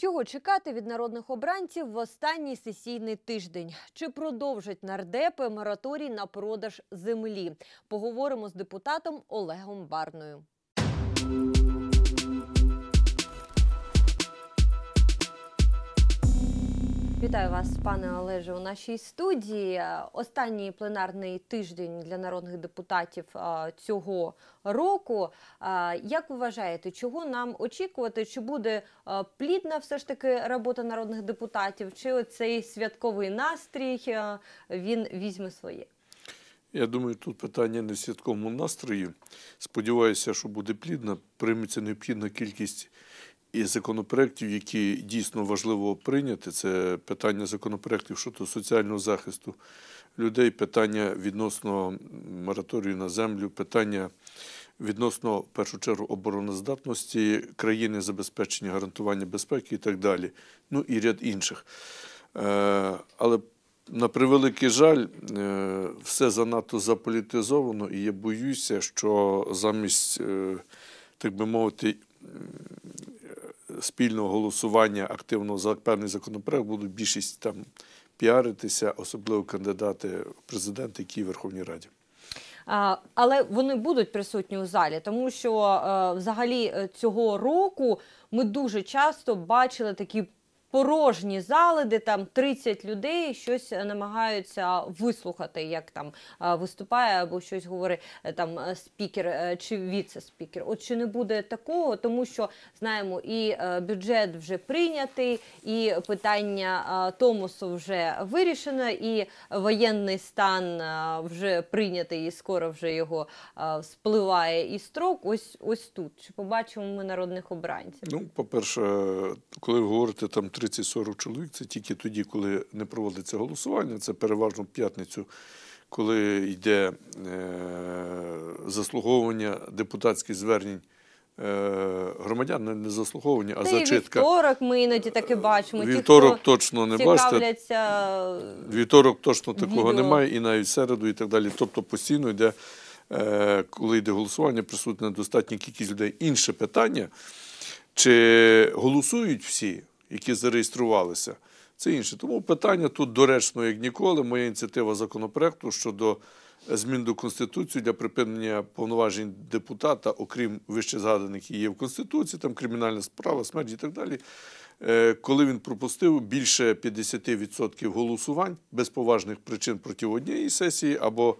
Чого чекати від народних обранців в останній сесійний тиждень? Чи продовжать нардепи мораторій на продаж землі? Поговоримо з депутатом Олегом Барною. Вітаю вас, пане Олеже, у нашій студії. Останній пленарний тиждень для народних депутатів цього року. Як вважаєте, чого нам очікувати? Чи буде плідна все ж таки робота народних депутатів? Чи оцей святковий настрій він візьме своє? Я думаю, тут питання не в святковому настрої. Сподіваюся, що буде плідна, прийметься необхідна кількість і законопроєктів, які дійсно важливо прийняти. Це питання законопроєктів щодо соціального захисту людей, питання відносно мораторію на землю, питання відносно в першу чергу обороноздатності країни, забезпечення гарантування безпеки і так далі. Ну і ряд інших. Е, Але на превеликий жаль, е, все занадто заполітизовано, і я боюся, що замість, е, так би мовити, спільного голосування активно за певний законопроект будуть більшість там піаритися, особливо кандидати в президенти, які в Верховній Раді. Але вони будуть присутні у залі, тому що е, взагалі е, цього року ми дуже часто бачили такі порожні зали, де там 30 людей щось намагаються вислухати, як там виступає або щось говорить е, там е, спікер е, чи віце-спікер. От чи не буде такого, тому що знаємо, і бюджет вже прийнятий, і питання Томосу вже вирішено, і воєнний стан вже прийнятий, і скоро вже його спливає і строк. Ось ось тут. Чи побачимо ми народних обранців? Ну, по-перше, коли ви говорите там 30-40 чоловік. Це тільки тоді, коли не проводиться голосування. Це переважно в п'ятницю, коли йде е, заслуговування депутатських звернень. Е, громадян не заслуговування, а Та зачитка. Вівторок ми іноді таки бачимо. Вівторок Ті, точно не бачите. Вівторок точно такого відео. немає, і навіть середу, і так далі. Тобто постійно йде, е, коли йде голосування, присутня достатня кількість людей. Інше питання, чи голосують всі, які зареєструвалися. Це інше. Тому питання тут доречно, як ніколи. Моя ініціатива законопроекту щодо змін до Конституції для припинення повноважень депутата, окрім вище згаданих, які є в Конституції, там кримінальна справа, смерть і так далі. Е, коли він пропустив більше 50% голосувань без поважних причин проти однієї сесії, або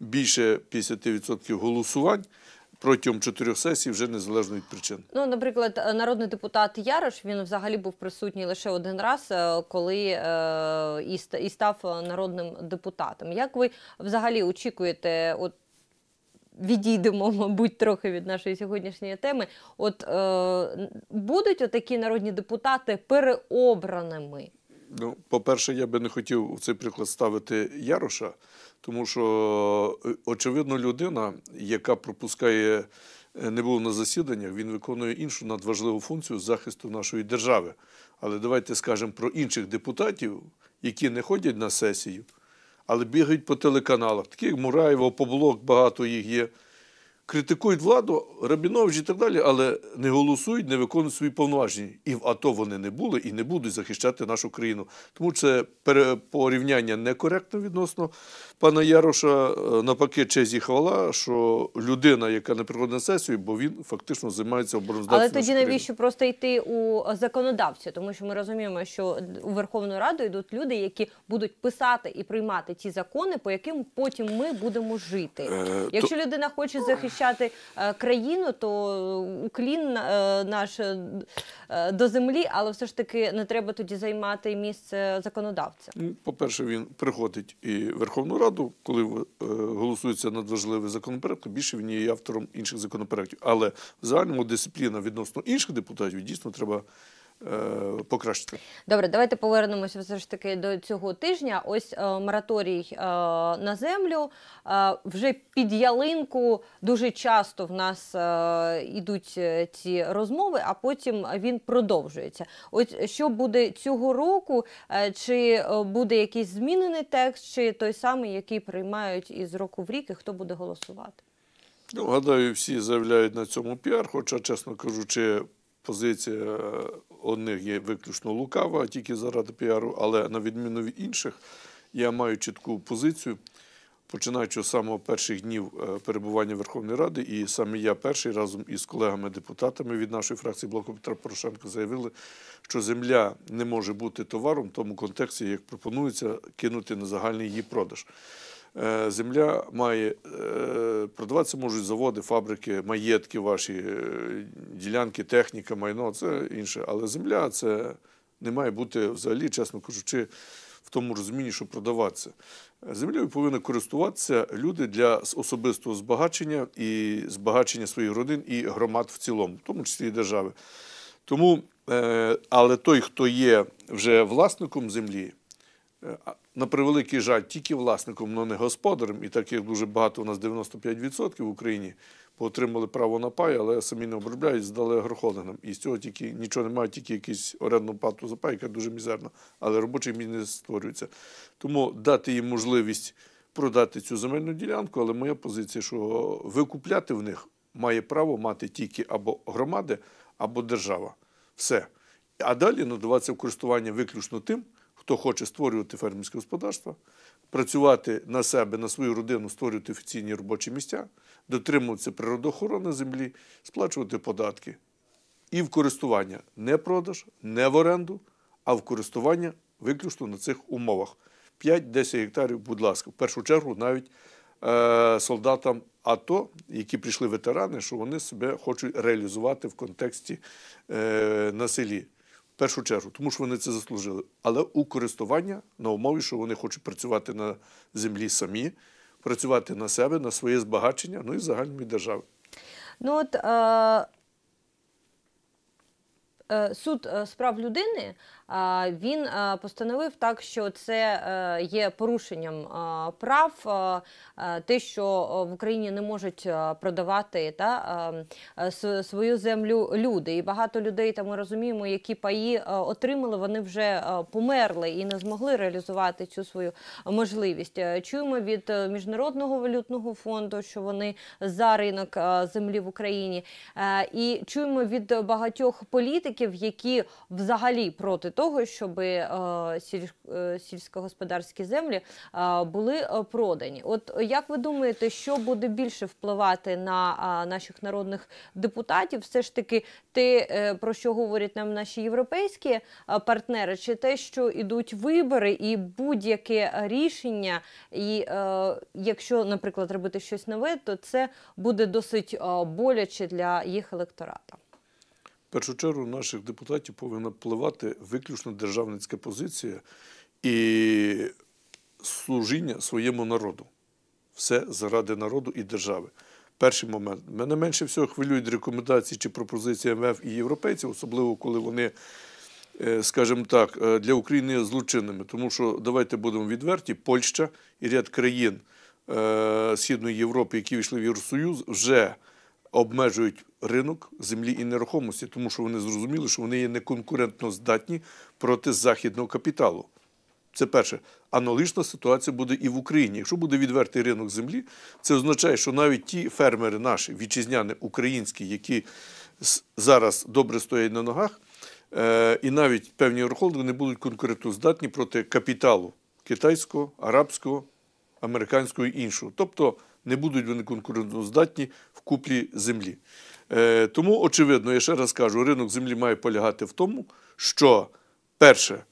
більше 50% голосувань протягом чотирьох сесій вже незалежно від причин. Ну, наприклад, народний депутат Ярош він взагалі був присутній лише один раз, е, коли е, і став народним депутатом. Як ви взагалі очікуєте, от відійдемо, мабуть, трохи від нашої сьогоднішньої теми? От е, будуть отакі народні депутати переобраними? Ну, по-перше, я би не хотів у цей приклад ставити Яроша, тому що, е, очевидно, людина, яка пропускає, е, не був на засіданнях, він виконує іншу надважливу функцію захисту нашої держави. Але давайте скажемо про інших депутатів, які не ходять на сесію, але бігають по телеканалах. Таких Мураєва, Поблок, багато їх є критикують владу, Рабінович і так далі, але не голосують, не виконують свої повноваження. І в АТО вони не були і не будуть захищати нашу країну. Тому це порівняння некоректне відносно пана Яроша. Е, навпаки, честь і хвала, що людина, яка не приходить на сесію, бо він фактично займається обороноздатністю. Але тоді навіщо просто йти у законодавця? Тому що ми розуміємо, що у Верховну Раду йдуть люди, які будуть писати і приймати ті закони, по яким потім ми будемо жити. Е, Якщо людина хоче захищати захищати е, країну, то уклін е, наш е, до землі, але все ж таки не треба тоді займати місце законодавця. Ну, по-перше, він приходить і Верховну Раду, коли голосується надважливий законопроект, то більше він є автором інших законопроектів. Але в загальному дисципліна відносно інших депутатів дійсно треба. Е, покращити. Добре, давайте повернемося все ж таки до цього тижня. Ось е, мораторій е, на землю. Вже під ялинку дуже часто в нас ідуть е, ці розмови, а потім він продовжується. Ось що буде цього року, чи буде якийсь змінений текст, чи той самий, який приймають із року в рік, і хто буде голосувати? Ну, гадаю, всі заявляють на цьому піар, хоча, чесно кажучи, позиція е, одних є виключно лукава, тільки заради піару, але на відміну від інших, я маю чітку позицію, починаючи з самого перших днів е, перебування Верховної Ради, і саме я перший разом із колегами-депутатами від нашої фракції Блоку Петра Порошенка заявили, що земля не може бути товаром в тому контексті, як пропонується кинути на загальний її продаж. Е, Земля має е, продаватися можуть заводи, фабрики, маєтки ваші, е, ділянки, техніка, майно це інше. Але земля це не має бути взагалі, чесно кажучи, в тому розумінні, що продаватися. Землею повинні користуватися люди для особистого збагачення і збагачення своїх родин і громад в цілому, в тому числі і держави. Тому, але той, хто є вже власником землі, на превеликий жаль, тільки власником, але не господарем, і таких дуже багато, у нас 95% в Україні поотримали право на пай, але самі не обробляють, здали агрохолдингам. І з цього тільки нічого немає, тільки якийсь орендну плату за пай, яка дуже мізерна, але робочий місць не створюється. Тому дати їм можливість продати цю земельну ділянку, але моя позиція, що викупляти в них має право мати тільки або громади, або держава. Все. А далі надаватися в користування виключно тим, хто хоче створювати фермерське господарство, працювати на себе, на свою родину, створювати офіційні робочі місця, дотримуватися природоохорони землі, сплачувати податки. І в користування не продаж, не в оренду, а в користування виключно на цих умовах. 5-10 гектарів, будь ласка, в першу чергу навіть е, солдатам АТО, які прийшли ветерани, що вони себе хочуть реалізувати в контексті е, на селі. Першу чергу, тому що вони це заслужили. Але у користування на умові, що вони хочуть працювати на землі самі, працювати на себе, на своє збагачення, ну і загальної держави. Ну от е, е, суд справ людини е, він постановив так, що це е, є порушенням е, прав, е, те, що в Україні не можуть продавати та, свою землю люди. І багато людей, та ми розуміємо, які паї отримали, вони вже померли і не змогли реалізувати цю свою можливість. Чуємо від Міжнародного валютного фонду, що вони за ринок землі в Україні. І чуємо від багатьох політиків, які взагалі проти того, щоб е, е, сільськогосподарські землі е, були продані. От як ви думаєте, що буде більше впливати на наших народних депутатів? Все ж таки, те, про що говорять нам наші європейські партнери, чи те, що йдуть вибори, і будь-яке рішення, і якщо, наприклад, робити щось нове, то це буде досить боляче для їх електората. Першу чергу наших депутатів повинна впливати виключно державницька позиція і служіння своєму народу. Все заради народу і держави. Перший момент. Мене менше всього хвилюють рекомендації чи пропозиції МВФ і європейців, особливо коли вони, е, скажімо так, е, для України є злочинними. Тому що давайте будемо відверті, Польща і ряд країн е, Східної Європи, які війшли в Євросоюз, вже обмежують ринок землі і нерухомості, тому що вони зрозуміли, що вони є неконкурентно здатні проти західного капіталу. Це перше. Аналогічна ситуація буде і в Україні. Якщо буде відвертий ринок землі, це означає, що навіть ті фермери наші, вітчизняні, українські, які зараз добре стоять на ногах, е, і навіть певні агрохолдинги не будуть конкурентоздатні проти капіталу китайського, арабського, американського і іншого. Тобто не будуть вони конкурентоздатні в куплі землі. Е, тому, очевидно, я ще раз кажу, ринок землі має полягати в тому, що перше,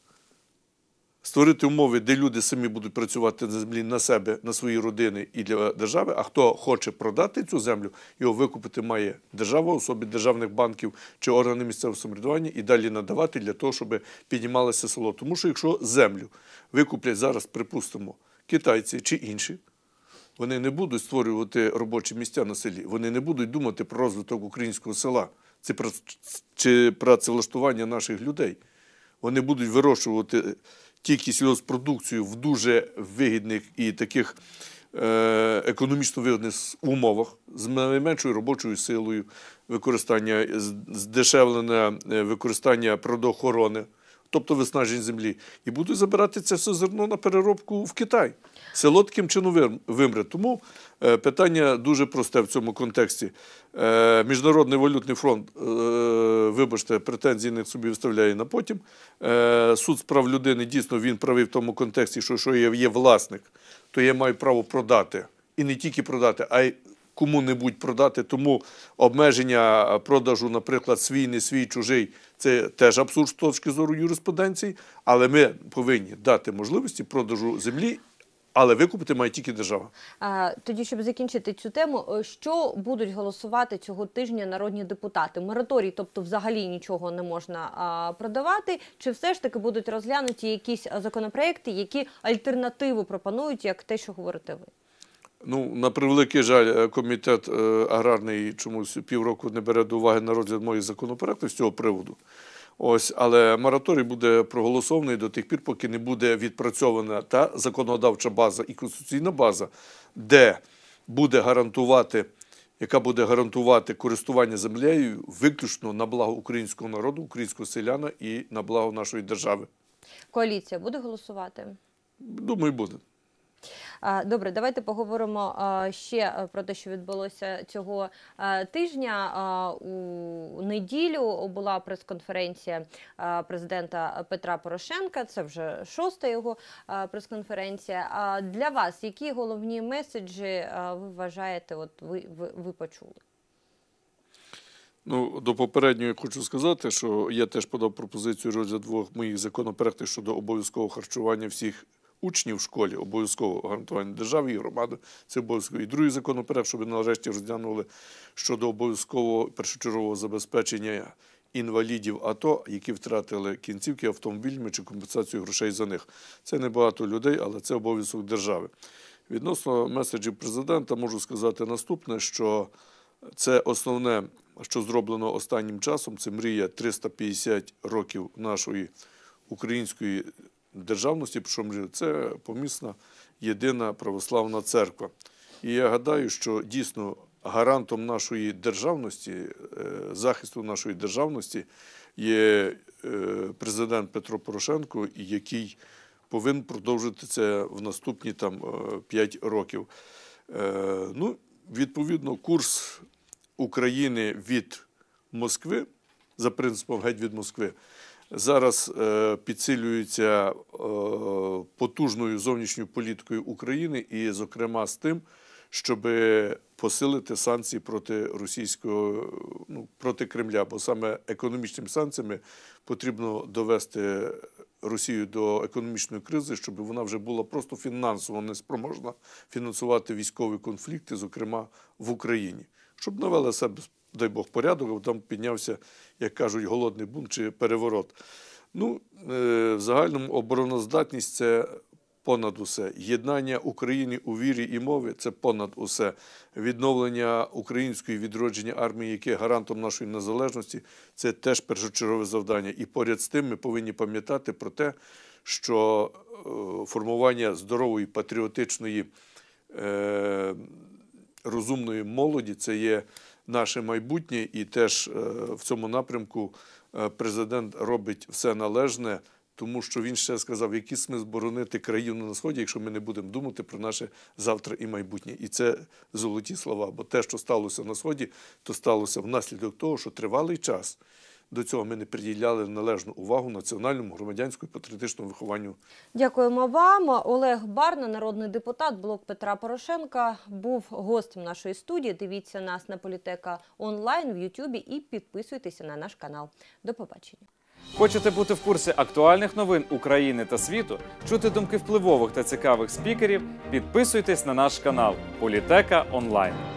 створити умови, де люди самі будуть працювати на землі на себе, на свої родини і для держави. А хто хоче продати цю землю, його викупити має держава, особі державних банків чи органи місцевого самоврядування і далі надавати для того, щоб піднімалося село. Тому що якщо землю викуплять зараз, припустимо, китайці чи інші. Вони не будуть створювати робочі місця на селі. Вони не будуть думати про розвиток українського села чи прац- чи працевлаштування наших людей. Вони будуть вирощувати тільки сільгоспродукцію в дуже вигідних і таких е, економічно вигідних умовах з найменшою робочою силою, використання здешевлене використання природоохорони. Тобто виснаження землі, і будуть забирати це все зерно на переробку в Китай. Село таким чином вимре. Тому е, питання дуже просте в цьому контексті. Е, Міжнародний валютний фонд, е, вибачте, претензії не собі виставляє на потім. Суд з прав людини дійсно він правий в тому контексті, що, що я є власник, то я маю право продати. І не тільки продати, а й кому-небудь продати. Тому обмеження продажу, наприклад, свій, не свій, чужий, це теж абсурд з точки зору юриспруденції. Але ми повинні дати можливості продажу землі, але викупити має тільки держава. Тоді, щоб закінчити цю тему, е, що будуть голосувати цього тижня народні депутати? Мораторій, тобто взагалі нічого не можна продавати, чи все ж таки будуть розглянуті якісь законопроекти, які альтернативу пропонують, як те, що говорите ви? Ну, на превеликий жаль, е, комітет е, аграрний чомусь півроку не бере до уваги на розгляд моїх законопроектів з цього приводу. Ось, але мораторій буде проголосований до тих пір, поки не буде відпрацьована та законодавча база і конституційна база, де буде гарантувати, яка буде гарантувати користування землею виключно на благо українського народу, українського селяна і на благо нашої держави. Коаліція буде голосувати? Думаю, буде. Добре, давайте поговоримо ще е, про те, що відбулося цього е, тижня. У неділю була прес-конференція е, президента Петра Порошенка. Це вже шоста його прес-конференція. А Для вас які головні меседжі ви вважаєте? От ви, ви, ви почули? Ну, до попереднього хочу сказати, що я теж подав пропозицію розгляд двох моїх законопроєктів щодо обов'язкового харчування всіх учнів в школі, обов'язкового гарантування держави і громади. Це обов'язково. І другий законопроект, щоб нарешті розглянули щодо обов'язкового першочергового забезпечення інвалідів АТО, які втратили кінцівки автомобільними чи компенсацію грошей за них. Це не багато людей, але це обов'язок держави. Відносно меседжів президента можу сказати наступне, що це основне, що зроблено останнім часом, це мрія 350 років нашої української державності, мрія, це помісна єдина православна церква. І я гадаю, що дійсно гарантом нашої державності, е, захисту нашої державності є е, президент Петро Порошенко, який повинен продовжити це в наступні там 5 років. Е, Ну, відповідно, курс України від Москви за принципом геть від Москви зараз е, підсилюється е, потужною зовнішньою політикою України, і, зокрема, з тим, щоб посилити санкції проти російського ну, проти Кремля, бо саме економічними санкціями потрібно довести Росію до економічної кризи, щоб вона вже була просто фінансово неспроможна фінансувати військові конфлікти, зокрема в Україні, щоб навели себе, дай Бог, порядок, там піднявся, як кажуть, голодний бунт чи переворот. Ну, е, в загальному обороноздатність це понад усе. Єднання України у вірі і мові це понад усе. Відновлення української відродження армії, яке гарантом нашої незалежності, це теж першочергове завдання. І поряд з тим ми повинні пам'ятати про те, що е, формування здорової патріотичної е, розумної молоді це є наше майбутнє, і теж е, в цьому напрямку е, президент робить все належне, тому що він ще сказав, який смисл боронити країну на сході, якщо ми не будемо думати про наше завтра і майбутнє. І це золоті слова. Бо те, що сталося на сході, то сталося внаслідок того, що тривалий час. До цього ми не приділяли належну увагу національному громадянському патріотичному вихованню Дякуємо вам. Олег Барна, народний депутат, блок Петра Порошенка, був гостем нашої студії. Дивіться нас на політека онлайн в Ютубі і підписуйтеся на наш канал. До побачення. Хочете бути в курсі актуальних новин України та світу, чути думки впливових та цікавих спікерів? Підписуйтесь на наш канал Політека Онлайн.